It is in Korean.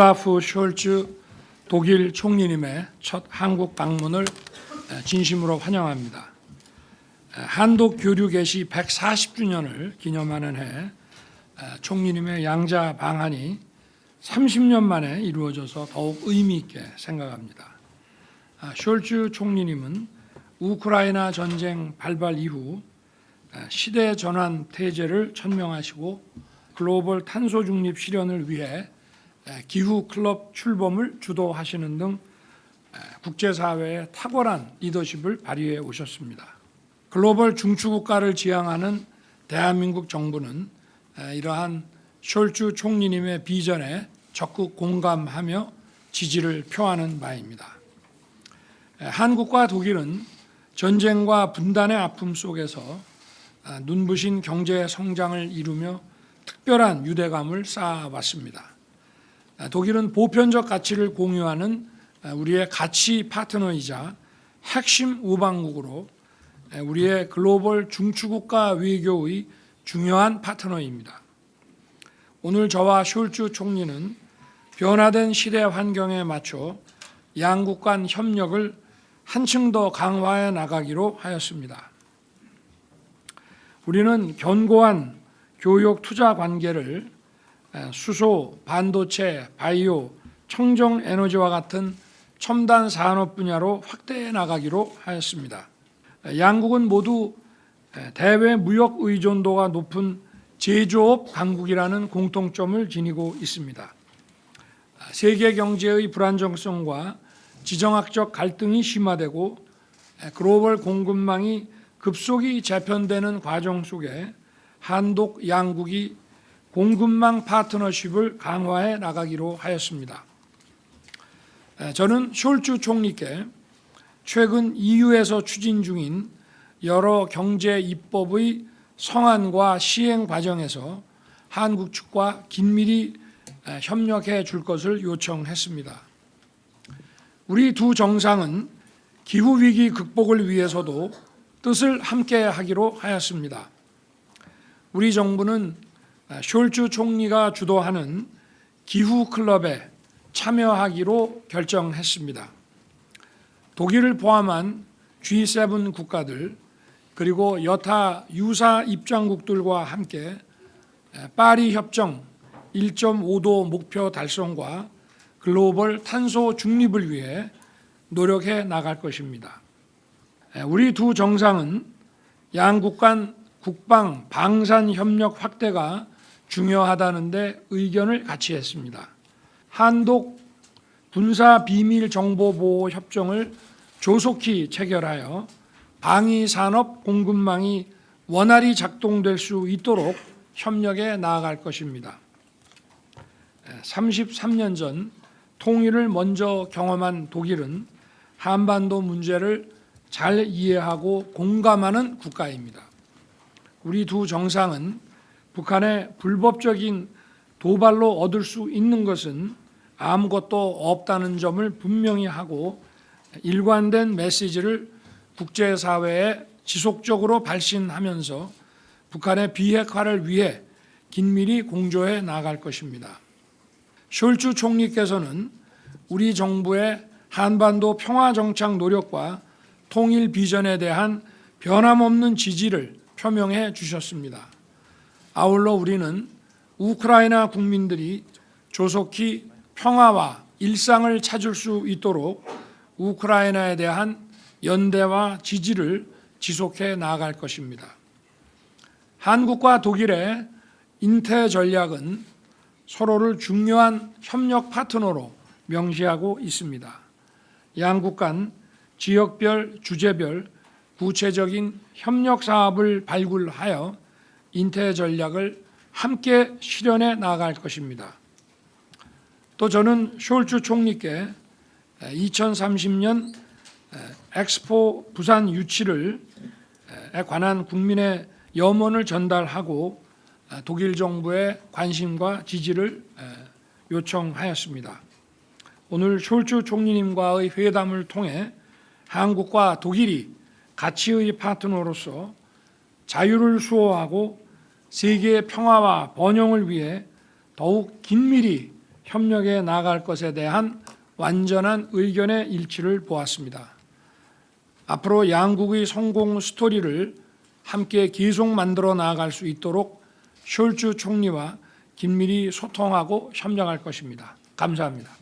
올라프 숄츠 독일 총리님의 첫 한국 방문을 진심으로 환영합니다. 한독 교류 개시 140주년을 기념하는 해 총리님의 양자 방한이 30년 만에 이루어져서 더욱 의미 있게 생각합니다. 숄츠 총리님은 우크라이나 전쟁 발발 이후 시대 전환 태제를 천명하시고 글로벌 탄소 중립 실현을 위해 기후 클럽 출범을 주도하시는 등 국제사회의 탁월한 리더십을 발휘해 오셨습니다. 글로벌 중추국가를 지향하는 대한민국 정부는 이러한 숄츠 총리님의 비전에 적극 공감하며 지지를 표하는 바입니다. 한국과 독일은 전쟁과 분단의 아픔 속에서 눈부신 경제 성장을 이루며 특별한 유대감을 쌓아왔습니다. 독일은 보편적 가치를 공유하는 우리의 가치 파트너이자 핵심 우방국으로 우리의 글로벌 중추국가 외교의 중요한 파트너입니다. 오늘 저와 숄츠 총리는 변화된 시대 환경에 맞춰 양국 간 협력을 한층 더 강화해 나가기로 하였습니다. 우리는 견고한 교육 투자 관계를 수소, 반도체, 바이오, 청정 에너지와 같은 첨단 산업 분야로 확대해 나가기로 하였습니다. 양국은 모두 대외 무역 의존도가 높은 제조업 강국이라는 공통점을 지니고 있습니다. 세계 경제의 불안정성과 지정학적 갈등이 심화되고 글로벌 공급망이 급속히 재편되는 과정 속에 한독 양국이 공급망 파트너십을 강화해 나가기로 하였습니다. 저는 숄츠 총리께 최근 EU에서 추진 중인 여러 경제 입법의 성안과 시행 과정에서 한국 측과 긴밀히 협력해 줄 것을 요청했습니다. 우리 두 정상은 기후 위기 극복을 위해서도 뜻을 함께 하기로 하였습니다. 우리 정부는 숄츠 총리가 주도하는 기후 클럽에 참여하기로 결정했습니다. 독일을 포함한 G7 국가들 그리고 여타 유사 입장국들과 함께 파리 협정 1.5도 목표 달성과 글로벌 탄소 중립을 위해 노력해 나갈 것입니다. 우리 두 정상은 양국 간 국방 방산 협력 확대가 중요하다는데 의견을 같이 했습니다. 한독 군사 비밀 정보 보호 협정을 조속히 체결하여 방위 산업 공급망이 원활히 작동될 수 있도록 협력에 나아갈 것입니다. 33년 전 통일을 먼저 경험한 독일은 한반도 문제를 잘 이해하고 공감하는 국가입니다. 우리 두 정상은 북한의 불법적인 도발로 얻을 수 있는 것은 아무것도 없다는 점을 분명히 하고 일관된 메시지를 국제사회에 지속적으로 발신하면서 북한의 비핵화를 위해 긴밀히 공조해 나갈 것입니다. 숄츠 총리께서는 우리 정부의 한반도 평화 정착 노력과 통일 비전에 대한 변함없는 지지를 표명해 주셨습니다. 아울러 우리는 우크라이나 국민들이 조속히 평화와 일상을 찾을 수 있도록 우크라이나에 대한 연대와 지지를 지속해 나갈 것입니다. 한국과 독일의 인태 전략은 서로를 중요한 협력 파트너로 명시하고 있습니다. 양국 간 지역별, 주제별 구체적인 협력 사업을 발굴하여 인태 전략을 함께 실현해 나갈 것입니다. 또 저는 숄츠 총리께 2030년 엑스포 부산 유치를 관한 국민의 염원을 전달하고 독일 정부의 관심과 지지를 요청하였습니다. 오늘 숄츠 총리님과의 회담을 통해 한국과 독일이 가치의 파트너로서 자유를 수호하고 세계의 평화와 번영을 위해 더욱 긴밀히 협력해 나갈 것에 대한 완전한 의견의 일치를 보았습니다. 앞으로 양국의 성공 스토리를 함께 계속 만들어 나아갈 수 있도록 숄츠 총리와 긴밀히 소통하고 협력할 것입니다. 감사합니다.